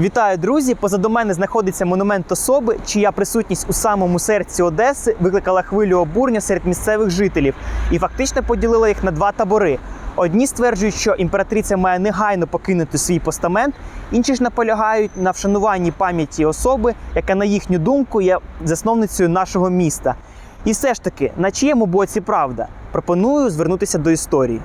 Вітаю, друзі! Позаду мене знаходиться монумент особи, чия присутність у самому серці Одеси викликала хвилю обурення серед місцевих жителів і фактично поділила їх на два табори. Одні стверджують, що імператриця має негайно покинути свій постамент, інші ж наполягають на вшануванні пам'яті особи, яка, на їхню думку, є засновницею нашого міста. І все ж таки, на чиєму боці правда? Пропоную звернутися до історії.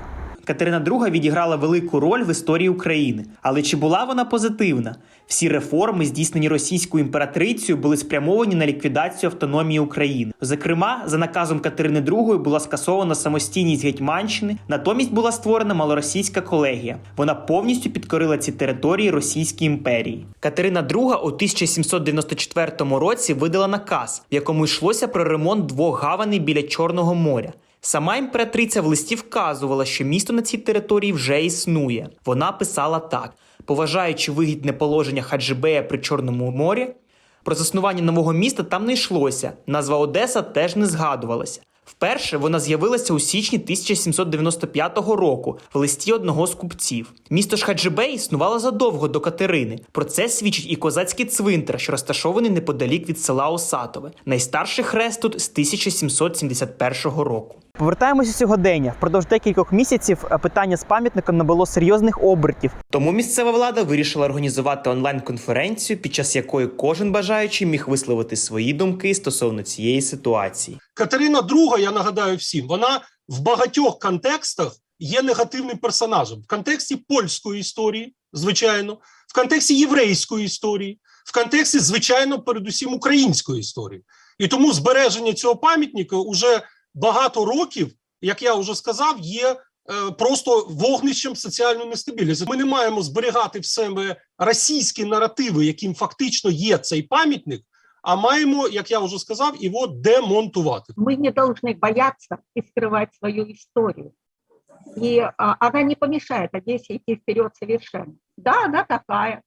Катерина II відіграла велику роль в історії України. Але чи була вона позитивна? Всі реформи, здійснені російською імператрицею, були спрямовані на ліквідацію автономії України. Зокрема, за наказом Катерини II була скасована самостійність Гетьманщини, натомість була створена малоросійська колегія. Вона повністю підкорила ці території Російській імперії. Катерина II у 1794 році видала наказ, в якому йшлося про ремонт двох гаваней біля Чорного моря. Сама імператриця в листі вказувала, що місто на цій території вже існує. Вона писала так: поважаючи вигідне положення Хаджибея при Чорному морі, про заснування нового міста там не йшлося. Назва Одеса теж не згадувалася. Вперше вона з'явилася у січні 1795 року в листі одного з купців. Місто ж Хаджибей існувало задовго до Катерини. Про це свідчить і козацький цвинтар, що розташований неподалік від села Осатове. Найстарший хрест тут з 1771 року. Повертаємося сьогодення. Впродовж декількох місяців е, питання з пам'ятником набуло серйозних обертів. Тому місцева влада вирішила організувати онлайн-конференцію, під час якої кожен бажаючий міг висловити свої думки стосовно цієї ситуації. Катерина II, я нагадаю всім, вона в багатьох контекстах є негативним персонажем. В контексті польської історії, звичайно, в контексті єврейської історії, в контексті, звичайно, передусім української історії. І тому збереження цього пам'ятника уже багато років, як я вже сказав, є е, просто вогнищем соціальної нестабільності. Ми не маємо зберігати в себе російські наративи, яким фактично є цей пам'ятник, а маємо, як я вже сказав, його демонтувати. мы не должны бояться и скрывать свою историю. И а, она не помешает Одессе идти вперед совершенно. Да, она такая.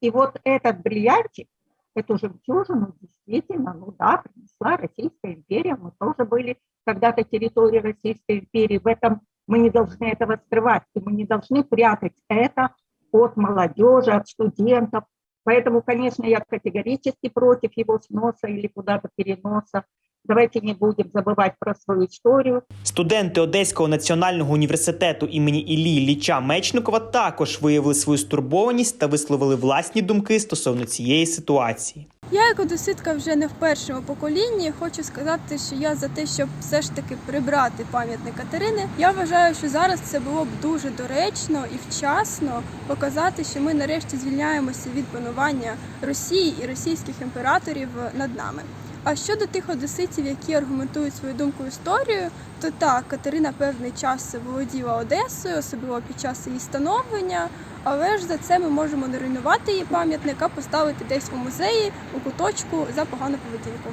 И вот этот бриллиантик, эту жемчужину действительно, ну да, принесла Российская империя. Мы тоже были когда-то территорией Российской империи. В этом мы не должны этого скрывать. И мы не должны прятать это от молодежи, от студентов. Поэтому, конечно, я категорически против его сноса или куда-то переноса. Давайте не будем забывать про свою историю. Студенти Одеського національного університету імені Іллі Ліча Мечникова також виявили свою стурбованість та висловили власні думки стосовно цієї ситуації. Я як одеситка вже не в першому поколінні. Хочу сказати, що я за те, щоб все ж таки прибрати пам'ятник Катерини. Я вважаю, що зараз це було б дуже доречно і вчасно показати, що ми нарешті звільняємося від панування Росії і російських імператорів над нами. А щодо тих одеситів, які аргументують свою думку історію, то так, Катерина певний час володіла Одесою, особливо під час її становлення. Але ж за це ми можемо не руйнувати її пам'ятник, а поставити десь у музеї у куточку за погану поведінку.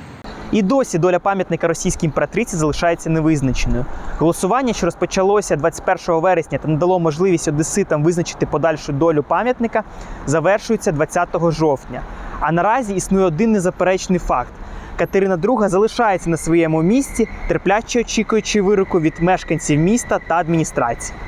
І досі доля пам'ятника російській імператриці залишається невизначеною. Голосування, що розпочалося 21 вересня та надало можливість одеситам визначити подальшу долю пам'ятника, завершується 20 жовтня. А наразі існує один незаперечний факт: Катерина II залишається на своєму місці, терпляче очікуючи вироку від мешканців міста та адміністрації.